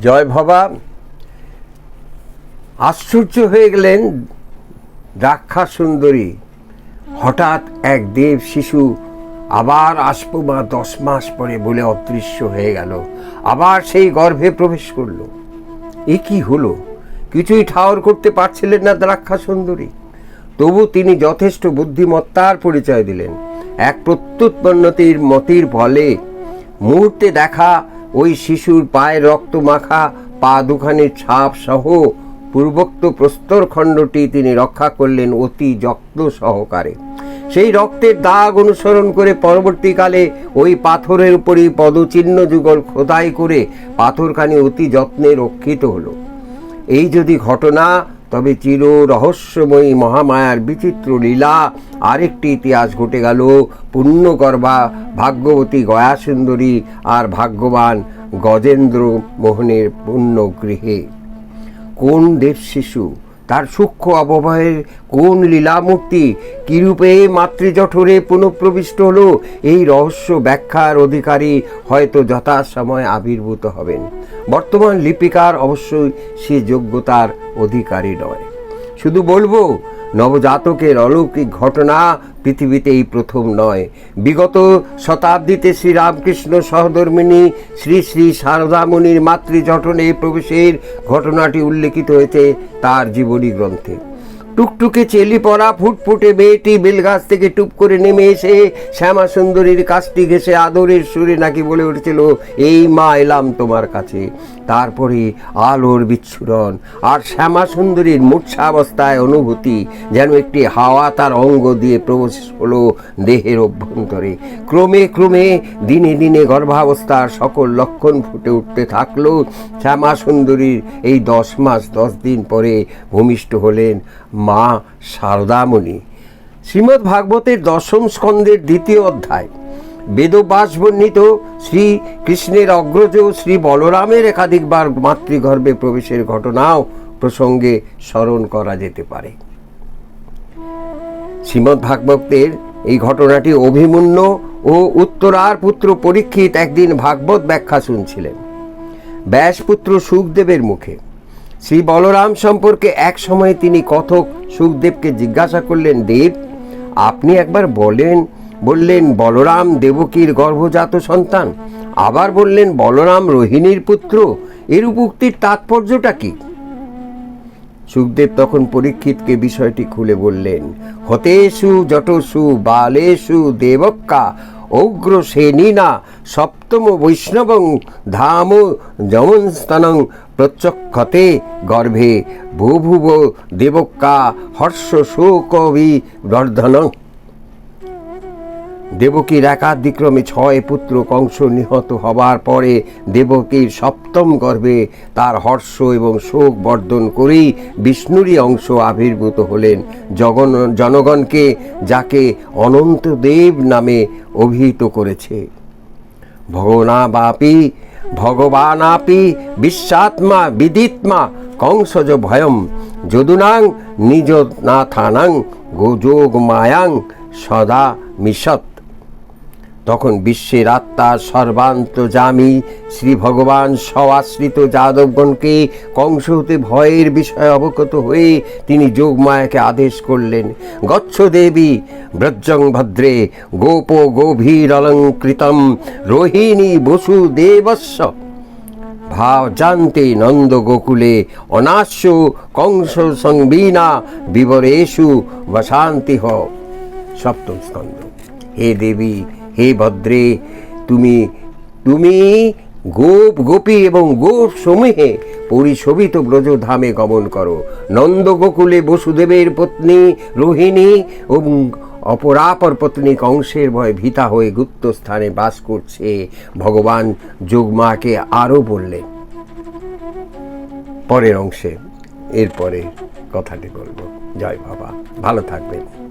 জয় ভবা। আশ্চর্য হয়ে গেলেন দ্রাক্ষা সুন্দরী। হঠাৎ এক দেব শিশু আবার আসব মা দশ মাস পরে বলে অদৃশ্য হয়ে গেল। আবার সেই গর্ভে প্রবেশ করল। এ কি হলো? কিছুই ঠাওর করতে পারছিলেন না দ্রাক্ষা সুন্দরী। তবু তিনি যথেষ্ট বুদ্ধিমত্তার পরিচয় দিলেন। এক প্রত্যুৎপন্নতির মতির ফলে মুহূর্তে দেখা ওই শিশুর পায়ে রক্ত মাখা, পা দুখানির ছাপ সহ পূর্বোক্ত প্রস্তরখণ্ডটি তিনি রক্ষা করলেন অতি যত্ন সহকারে। সেই রক্তের দাগ অনুসরণ করে পরবর্তীকালে ওই পাথরের উপরই পদচিহ্ন যুগল খোদাই করে পাথরখানি অতি যত্নে রক্ষিত হলো। এই যদি ঘটনা, তবে চির রহস্যময়ী মহামায়ার বিচিত্র লীলা আরেকটি ইতিহাস ঘটে গেল। পুণ্যগর্ভা ভাগ্যবতী গয়া সুন্দরী আর ভাগ্যবান গজেন্দ্র মোহনের পুণ্য গৃহে। কোন দেব শিশু তার সূক্ষ্ম অববয়ের কোন লীলামূর্তি কিরূপে মাতৃজঠরে পুনঃপ্রবিষ্ট হলো, এই রহস্য ব্যাখ্যার অধিকারী হয়তো যথাসময় আবির্ভূত হবেন। বর্তমান লিপিকার অবশ্যই সে যোগ্যতার অধিকারী নয়। শুধু বলব নবজাতকের অলৌকিক ঘটনা পৃথিবীতে এই প্রথম নয়। বিগত শতাব্দীতে শ্রীরামকৃষ্ণ সহধর্মিনী শ্রী শ্রী শারদামণির মাতৃজঠনে প্রবেশের ঘটনাটি উল্লেখিত হয়েছে তার জীবনী গ্রন্থে। টুকটুকে চেলি পরা ফুটফুটে মেয়েটি বেলগাছ থেকে টুপ করে নেমে এসে শ্যামা সুন্দরীর কাজটি ঘেসে আদরের সুরে নাকি বলে উঠেছিল, এই মা, এলাম তোমার কাছে। তারপরে আলোর বিচ্ছুরণ আর শ্যামা সুন্দরীর মূর্ছা অবস্থায় অনুভূতি যেন একটি হাওয়া তার অঙ্গ দিয়ে প্রবেশ হলো দেহের অভ্যন্তরে। ক্রমে ক্রমে দিনে দিনে গর্ভাবস্থার সকল লক্ষণ ফুটে উঠতে থাকল। শ্যামা সুন্দরীর এই দশ মাস, দশ দিন পরে ভূমিষ্ঠ হলেন মা শারদামণি। শ্রীমদ্ ভাগবতের দশম স্কন্ধের দ্বিতীয় অধ্যায়। বেদবাস বর্ণিত শ্রী কৃষ্ণের অগ্রজ শ্রী বলরামের একাধিকবার মাতৃগর্ভে প্রবেশের ঘটনাও প্রসঙ্গে স্মরণ করা যেতে পারে। শ্রীমদ্ ভাগবতের এই ঘটনাটি অভিমন্যু ও উত্তরার পুত্র পরীক্ষিত একদিন ভাগবত ব্যাখ্যা শুনছিলেন। ব্যাসপুত্র সুখদেবের মুখে। শ্রী বলরাম সম্পর্কে এক সময় তিনি কথক সুখদেবকে জিজ্ঞাসা করলেন, দেব, আপনি একবার বলেন, বললেন বলরাম দেবকীর গর্ভজাত সন্তান। আবার বললেন বলরাম রোহিণীর পুত্র। এর উক্তির তাৎপর্যটা কি? সুখদেব তখন পরীক্ষিতকে বিষয়টি খুলে বললেন, হতেষু জটসু বালেষু দেবক্কা, অগ্র সেনীনা সপ্তম বৈষ্ণবং ধাম যমনস্তনং প্রত্যক্ষতে গর্ভে ভূভুব দেবক্কা হর্ষ শোকবি বর্ধন। দেবকীর একাধিক্রমে ছয় পুত্র কংস নিহত হবার পরে দেবকীর সপ্তম গর্ভে তার হর্ষ এবং শোক বর্ধন করেই বিষ্ণুরই অংশ আবির্ভূত হলেন। জগন, জনগণকে যাকে অনন্ত দেব নামে অভিহিত করেছে। ভগবানাবাপি ভগবানাপি বিশ্বাত্মা বিদিত্মা কংসজ ভয়ম যদুনাং নিজ নাথানাং গোযোগ মায়াং সদা মিশত। তখন বিশ্বের আত্মা সর্বান্তজামী শ্রী ভগবান স্বআশ্রিত যাদবগণকে কংস হতে ভয়ের বিষয়ে অবগত হয়ে তিনি যোগমায়াকে আদেশ করলেন, গচ্ছ দেবী, ব্রজং ভদ্রে, গোপ গভীর অলঙ্কৃতম, রোহিণী বসুদেবস্য ভাব জানতে নন্দ গোকুলে, অনাস্য কংস সংবীনা বিবরেষু বসান্তি হ। সপ্তম স্কন্দ হে দেবী হে ভদ্রে, তুমি তুমি গোপ গোপী এবং গোপ সমূহে পরিশোভিত ব্রজধামে গমন করো। নন্দ গোকুলে বসুদেবের পত্নী রোহিণী এবং অপরাপর পত্নী কংসের ভয়ে ভীতা হয়ে গুপ্ত স্থানে বাস করছে। ভগবান যোগমাকে আরও বললেন। পরের অংশে এরপরে কথাটি বলব। জয় বাবা। ভালো থাকবেন।